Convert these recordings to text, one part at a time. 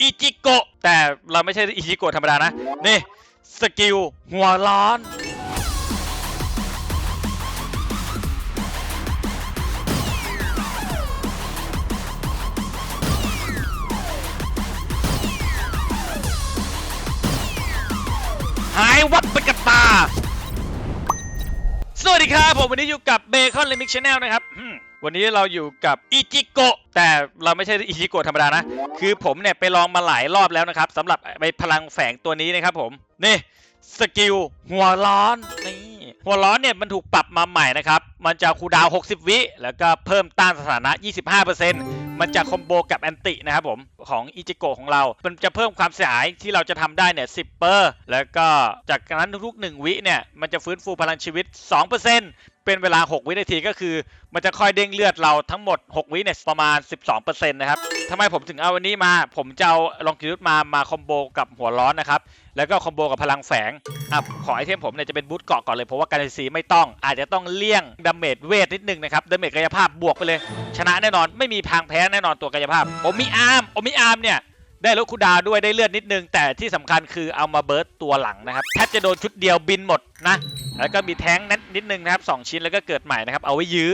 อิจิโกะแต่เราไม่ใช่อิจิโกะธรรมดานะ นี่ สกิล หัวร้อน หายวับไปกับตา สวัสดีครับ ผมวันนี้อยู่กับเบคอนเลมิกชาแนลนะครับ วันนี้เราอยู่กับอิจิโกะแต่เราไม่ใช่อิจิโกะธรรมดานะ คือผมเนี่ยไปลองมาหลายรอบแล้วนะครับสำหรับไอพลังแฝงตัวนี้นะครับผม นี่สกิลหัวร้อนนี่หัวร้อนเนี่ยมันถูกปรับมาใหม่นะครับ มันจะคูดาว 60 วิ แล้วก็เพิ่มต้านสถานะ 25%มันจะคอมโบกับแอนตินะครับผม ของอิจิโกะของเรา มันจะเพิ่มความเสียหายที่เราจะทำได้เนี่ย 10 เปอร์ แล้วก็จากนั้นทุกๆ 1 วิเนี่ย มันจะฟื้นฟูพลังชีวิต 2%เป็นเวลา 6 วินาทีก็คือ มันจะค่อยเด้งเลือดเราทั้งหมด 6 วิเนี่ยประมาณ 12%นะครับทำไมผมถึงเอาวันนี้มา ผมจะเอาลองกิรุตมามาคอมโบกับหัวร้อนนะครับ แล้วก็คอมโบกับพลังแฝงอะขอไอเทมผมเนี่ยจะเป็นบูทเกาะก่อนเลยเพราะว่าการซีไม่ต้อง อาจจะต้องเลี่ยงดาเมจเวทนิดนึงนะครับดาเมจกายภาพบวกไปเลย ชนะแน่นอนไม่มีพางแพ้แน่นอนตัวกายภาพโอมิอาร์มโอมิอาร์มเนี่ยได้ลดคูดาวด้วยได้เลือดนิดนึง แต่ที่สำคัญคือเอามาเบิร์ตตัวหลังนะครับแทบจะโดนชุดเดียวบินหมดนะ แล้วก็มีแท้งนั้นนิดนึงนะครับสองชิ้นแล้วก็เกิดใหม่นะครับเอาไว้ยื้อ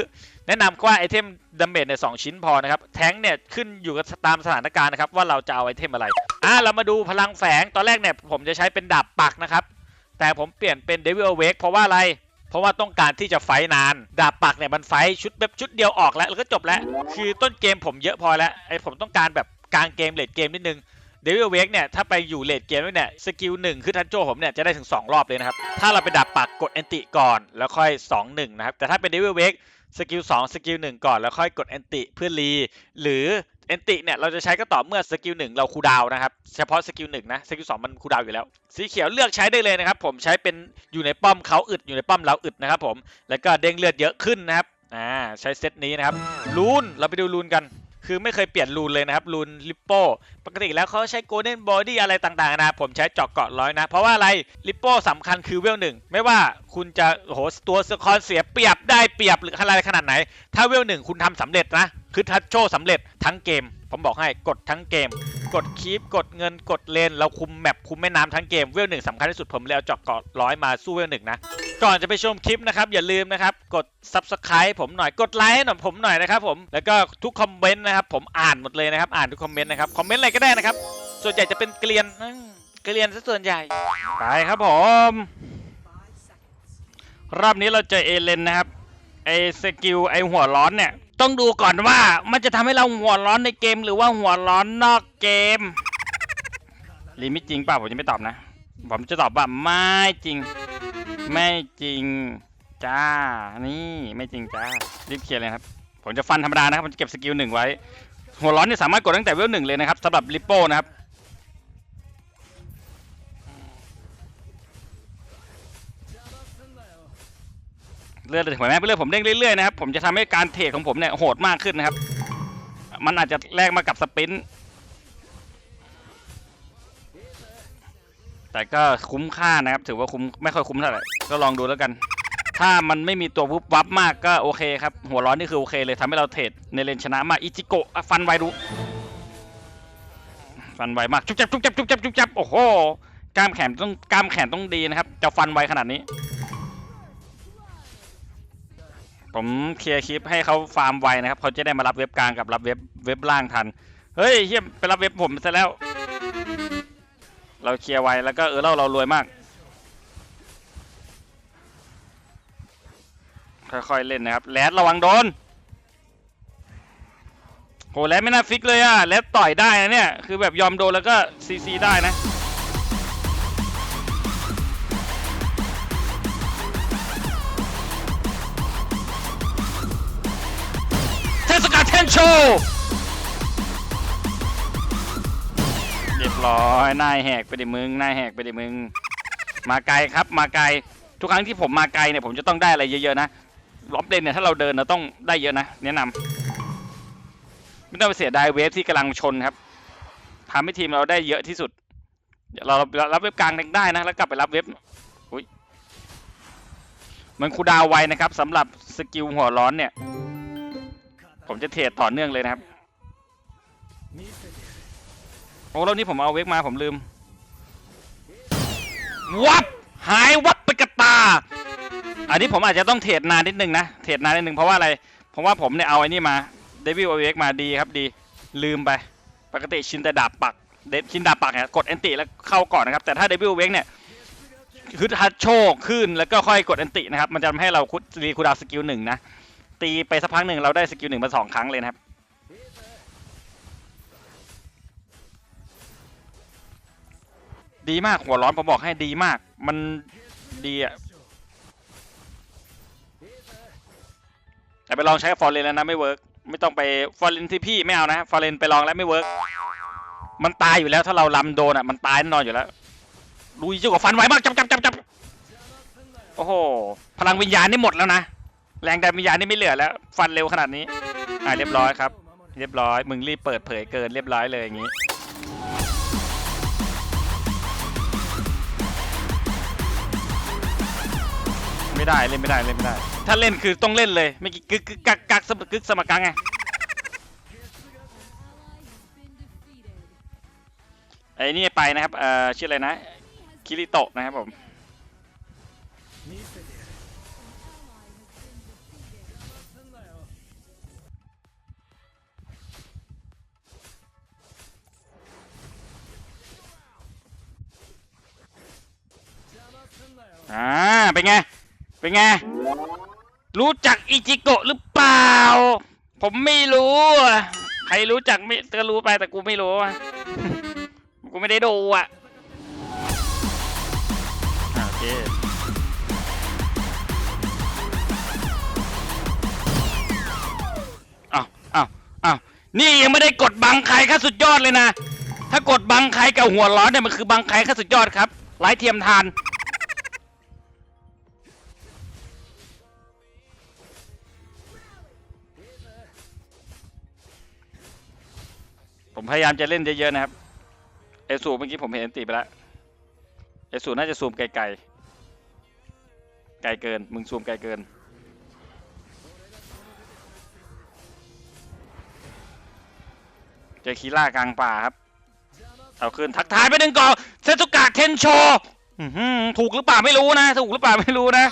แนะนำว่าไอเทมดาเมจเนี่ยสองชิ้นพอนะครับแท้งเนี่ยขึ้นอยู่กับตามสถานการณ์นะครับว่าเราจะเอาไอเทมอะไรอะเรามาดูพลังแฝงตอนแรกเนี่ยผมจะใช้เป็นดาบปักนะครับแต่ผมเปลี่ยนเป็น Devil Awake เพราะว่าอะไรเพราะว่าต้องการที่จะไฟนาน ดาบปักเนี่ยมันไฟชุดแบบชุดเดียวออกแล้วแล้วก็จบแล้ว คือต้นเกมผมเยอะพอแล้วไอผมต้องการแบบกลางเกมเลดเกมนิดนึง เดวิลเวกเนี่ยถ้าไปอยู่เลดเกมด้วยเนี่ยสกิลหนึ่งคือทันโจผมเนี่ยจะได้ถึง 2 รอบเลยนะครับ ถ้าเราไปดับปักกดแอนติก่อนแล้วค่อย 2 1 นะครับ แต่ถ้าเป็นเดวิลเวกสกิล2สกิล1ก่อนแล้วค่อยกดแอนติเพื่อรีหรือแอนติเนี่ยเราจะใช้ก็ต่อเมื่อสกิล1เราคูดาวนะครับ เฉพาะสกิล1นะสกิล2มันคูดาวอยู่แล้ว สีเขียวเลือกใช้ได้เลยนะครับ ผมใช้เป็นอยู่ในป้อมเขาอึดอยู่ในป้อมเราอึดนะครับผมแล้วก็เด้งเลือดเยอะขึ้นนะครับอ่าใช้เซตนี้นะครับลูนเราไปดูลูนกัน คือไม่เคยเปลี่ยนรูนเลยนะครับรูนลิปโป้ปกติแล้วเขาใช้โกลเด้นบอดี้อะไรต่างๆนะผมใช้เจาะเกาะร้อยนะ เพราะว่าอะไรลิปโป้สำคัญคือเวลหนึ่งไม่ว่าคุณจะโหตัวสคอนเสียเปรียบได้เปรียบหรืออะไรขนาดไหน ถ้าเวลหนึ่งคุณทำสำเร็จนะคือทัชโชสำเร็จทั้งเกม ผมบอกให้กดทั้งเกม กดคีปกดเงินกดเลน เราคุมแมปคุมแม่น้ำทั้งเกมเวลหนึ่งสำคัญที่สุดผมเลยเอาจาะเกาะร้อยมาสู้เวลหนึ่งนะ ก่อนจะไปชมคลิปนะครับ อย่าลืมนะครับ กด subscribe ผมหน่อยกดไลค์ให้หน่อยผมหน่อยนะครับผมแล้วก็ทุกคอมเมนต์นะครับผมอ่านหมดเลยนะครับอ่านทุกคอมเมนต์นะครับคอมเมนต์อะไรก็ได้นะครับ ส่วนใหญ่จะเป็นเกลียนอืมเกลียนซะส่วนใหญ่ไปครับผมรอบนี้เราเจอเอเลนนะครับไอสกิลไอหัวร้อนเนี่ย ต้องดูก่อนว่ามันจะทำให้เราหัวร้อนในเกมหรือว่าหัวร้อนนอกเกมลิมิตจริงเปล่าผมจะไม่ตอบนะ ผมจะตอบว่าไม่จริง ไม่จริงจ้า นี่ไม่จริงจ้า รีบเคลียร์เลยครับ ผมจะฟันธรรมดานะครับ ผมจะเก็บสกิลหนึ่งไว้ หัวร้อนเนี่ยสามารถกดตั้งแต่เวลหนึ่งเลยนะครับสำหรับลิปโป้นะครับ เลือดถึงไหมเลือดผมเด้งเรื่อยๆนะครับผมจะทำให้การเทรดของผมเนี่ยโหดมากขึ้นนะครับ มันอาจจะแลกมากับสปรินต์แต่ก็คุ้มค่านะครับ ถือว่าคุ้มไม่ค่อยคุ้มเท่าไหร่ก็ลองดูแล้วกัน ถ้ามันไม่มีตัววุบวับมากก็โอเคครับ หัวร้อนนี่คือโอเคเลยทำให้เราเทรดในเลนชนะมากอิจิโกะอะฟันไวดูฟันไวมากจุ๊บจับจุ๊บจับจุ๊บจับจุ๊บจับโอ้โหกล้ามแขนต้องกล้ามแขนต้องดีนะครับ จะฟันไวขนาดนี้ ผมเคลียร์คลิปให้เขาฟาร์มไวนะครับเขาจะได้มารับเว็บกลางกับรับเว็บเว็บล่างทัน เฮ้ยเฮียไปรับเว็บผมซะแล้ว เราเคลียร์ไวแล้วก็เออเราเรารวยมาก ค่อยๆเล่นนะครับแรดระวังโดนโหแรดไม่น่าฟิกเลยอะแรดต่อยได้นะเนี่ย คือแบบยอมโดนแล้วก็ซีซีได้นะ เทศกาลเทนโชว์เรียบร้อยนายแหกไปดิมึงนายแหกไปดิมึง มาไกลครับมาไกล ทุกครั้งที่ผมมาไกลเนี่ยผมจะต้องได้อะไรเยอะๆนะล็อบเลนเนี่ยถ้าเราเดินเราต้องได้เยอะนะแนะนำไม่ต้องไปเสียดายเวฟที่กำลังชนครับทำให้ทีมเราได้เยอะที่สุดเดี๋ยวเรารับเว็บกลางได้นะแล้วกลับไปรับเว็บมันคูดาวไวนะครับสำหรับสกิลหัวร้อนเนี่ย ผมจะเทรดต่อเนื่องเลยนะครับ โอ้รอบนี้ผมเอาเวกมาผมลืม วับ หายวับไปกับตา อันนี้ผมอาจจะต้องเทรดนานนิดนึงนะ เทรดนานนิดนึงเพราะว่าอะไร เพราะว่าผมเนี่ยเอาไอ้นี่มาเดวิลเวกมาดีครับดี ลืมไป ปกติชินแต่ดาบปัก เดชินดาบปักเนี่ยกดแอนติแล้วเข้าก่อนนะครับ แต่ถ้าเดวิลเวกเนี่ยคือทัดโชคขึ้นแล้วก็ค่อยกดแอนตินะครับ มันจะทำให้เราคุดรีคูดาวสกิลหนึ่งนะ ตีไปสักพักหนึ่งเราได้สกิลหนึ่งมาสองครั้งเลยนะครับดีมากหัวร้อนผมบอกให้ดีมาก มันดีอะแต่ไปลองใช้ฟอร์เรนแล้วนะไม่เวิร์กไม่ต้องไปฟอร์เรนที่พี่ไม่เอานะฟอร์เรนไปลองแล้วไม่เวิร์กมันตายอยู่แล้วถ้าเราลำโดนอะมันตายแน่นอนอยู่แล้วดูยิ่งกว่าฟันไวมากจับจับจับจับโอ้โหพลังวิญญาณนี่หมดแล้วนะ แรงดันวิญญาณนี่ไม่เหลือแล้ว ฟันเร็วขนาดนี้ อ่าเรียบร้อยครับ เรียบร้อย มึงรีบเปิดเผยเกินเรียบร้อยเลยอย่างนี้ไม่ได้เล่นไม่ได้เล่นไม่ได้ ถ้าเล่นคือต้องเล่นเลยไม่กี่กึกกึกกักกักสมกึกสมกังไงไอ้นี่ไปนะครับเอ่อชื่ออะไรนะคิริโตะนะครับผม อ่าเป็นไง เป็นไง รู้จักอิจิโกะหรือเปล่า ผมไม่รู้ ใครรู้จักไม่ก็รู้ไปแต่กูไม่รู้อะกูไม่ได้ดูอะโอเคอ้าวอ้าวอ้าวนี่ยังไม่ได้กดบังใครขั้นสุดยอดเลยนะ ถ้ากดบังใครกับหัวร้อนเนี่ยมันคือบังใครขั้นสุดยอดครับไร้เทียมทาน ผมพยายามจะเล่นเยอะๆนะครับ เอสูเมื่อกี้ผมเห็นตีไปแล้ว เอสูน่าจะซูมไกลๆ ไกลเกิน มึงซูมไกลเกิน เจอคีล่ากลางป่าครับ เอาคืนทักทายไปหนึ่งก่อนเซตุกะเทนโชอื้อหือถูกหรือเปล่าไม่รู้นะ ถูกหรือเปล่าไม่รู้นะ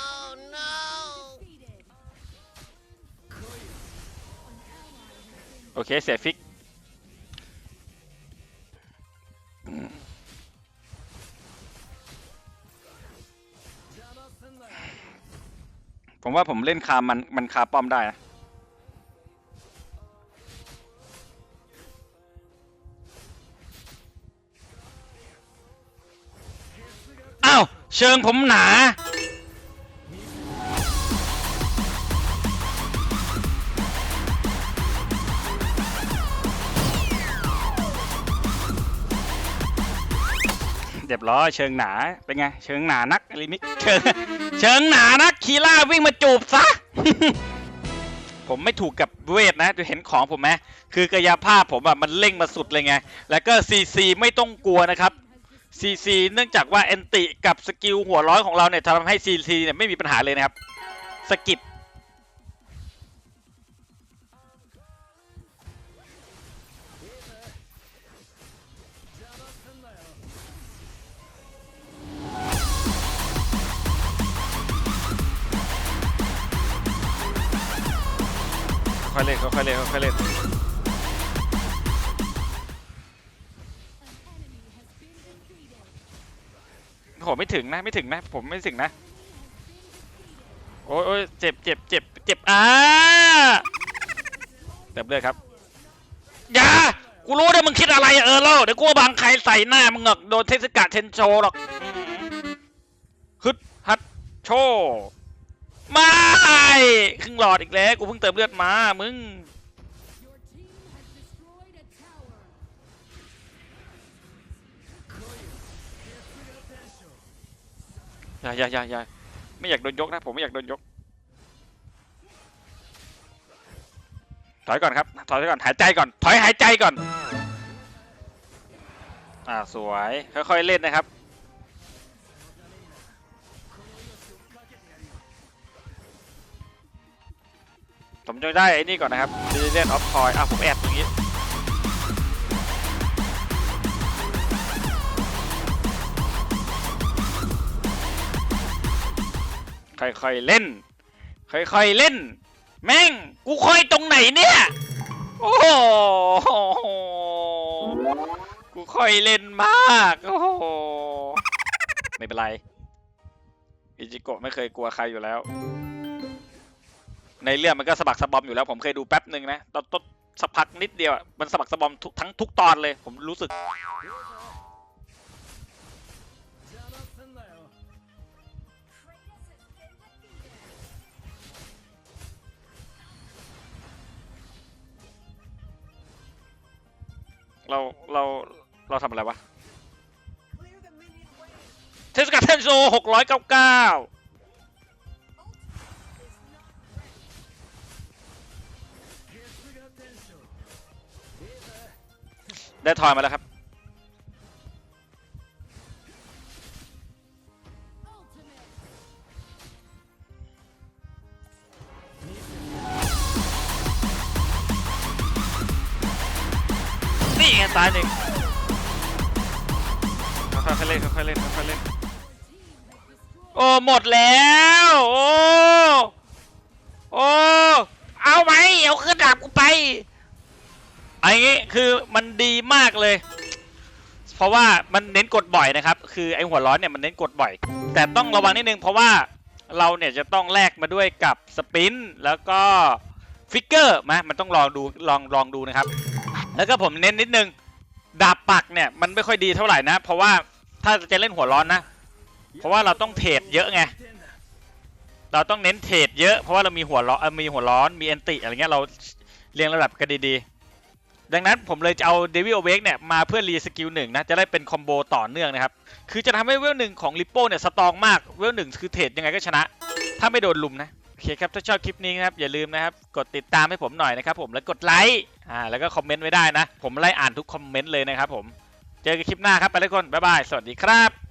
โอเคเสียฟิก ผมว่าผมเล่นคามันมันคาป้อมได้นะอ้าวเชิงผมหนา เรียบร้อยเชิงหนาเป็นไง เชิงหนานักลิมิกเชิงเชิงหนานักคีล่าวิ่งมาจูบซะ ผมไม่ถูกกับเวทนะจะเห็นของผมไหมคือกายภาพผมอะมันเร่งมาสุดเลยไง แล้วก็ซีซีไม่ต้องกลัวนะครับซีซีเนื่องจากว่าแอนติกับสกิลหัวร้อนของเราเนี่ยทำให้ซีซีเนี่ยไม่มีปัญหาเลยนะครับสกิด ค่อยเล่นค่อยเล่นค่อยเล่นผมไม่ถึงนะไม่ถึงนะ ผมไม่ถึงนะ โอ้ยโอ้ยเจ็บเจ็บเจ็บเจ็บอ่าเต็มเลยครับอย่ากูรู้นะมึงคิดอะไรเออเล่าเดี๋ยวกูบางใครใส่หน้ามึงหรอกโดนเทศกาลเทนโชหรอกฮึดฮัดโช ไม่ครึ่งหลอดอีกแล้วกูเพิ่งเติมเลือดมามึงอย่าอย่าอย่าอย่าไม่อยากโดนยกนะผมไม่อยากโดนยกถอยก่อนครับถอยก่อนหายใจก่อนถอยหายใจก่อนอ่าสวยค่อยๆเล่นนะครับ ผมจะได้ไอ้นี่ก่อนนะครับดิเลีนออฟคอยอะผมแอบตรงนี้ค่อยๆเล่น ค่อยๆเล่น แม่ง กูค่อยตรงไหนเนี่ย โอ้โห กูค่อยเล่นมาก โอ้โห ไม่เป็นไร อิจิโกะไม่เคยกลัวใครอยู่แล้ว ในเรื่องมันก็สะบักสะบอมอยู่แล้วผมเคยดูแป๊บหนึ่งนะตอนต้นสักพักนิดเดียวอะมันสะบักสะบอมทุกทั้งทุกตอนเลย ผมรู้สึก เราเราเราทำอะไรวะ เทศกาลเทนโซหกร้อยเก้าเก้า ได้ทอยมาแล้วครับ นี่ไงตายหนึ่งค่อยๆเล่นค่อยๆเล่นค่อยๆเล่น โอ้ หมดแล้ว โอ้ โอ้ เอาไหมเอาขึ้นดาบกูไป ไอันนี้คือมันดีมากเลย เพราะว่ามันเน้นกดบ่อยนะครับ คือไอหัวร้อนเนี่ยมันเน้นกดบ่อย แต่ต้องระวังนิดนึงเพราะว่าเราเนี่ยจะต้องแลกมาด้วยกับสปินแล้วก็ฟิกเกอร์มามันต้องลองดูลองลองดูนะครับ แล้วก็ผมเน้นนิดนึงดาบปักเนี่ยมันไม่ค่อยดีเท่าไหร่นะ เพราะว่าถ้าจะเล่นหัวร้อนนะ เพราะว่าเราต้องเทรดเยอะไงเราต้องเน้นเทรดเยอะเพราะว่าเรามีหัวร้อนมีหัวร้อนมีแอนติอะไรเงี้ยเราเรียงระดับกันดีๆ ดังนั้นผมเลยจะเอาเดวิลเวกเนี่ยมาเพื่อรีสกิลหนึ่งนะ จะได้เป็นคอมโบต่อเนื่องนะครับ คือจะทำให้เวลหนึ่งของลิปโป้เนี่ยสตองมาก เวลหนึ่งคือเทรดยังไงก็ชนะ ถ้าไม่โดนลุมนะ โอเคครับ ถ้าชอบคลิปนี้นะครับ อย่าลืมนะครับ กดติดตามให้ผมหน่อยนะครับผมแล้วกดไลค์อ่าแล้วก็คอมเมนต์ไว้ได้นะ ผมไล่อ่านทุกคอมเมนต์เลยนะครับผม เจอกันคลิปหน้าครับไปแล้วทุกคนบ๊ายบายสวัสดีครับ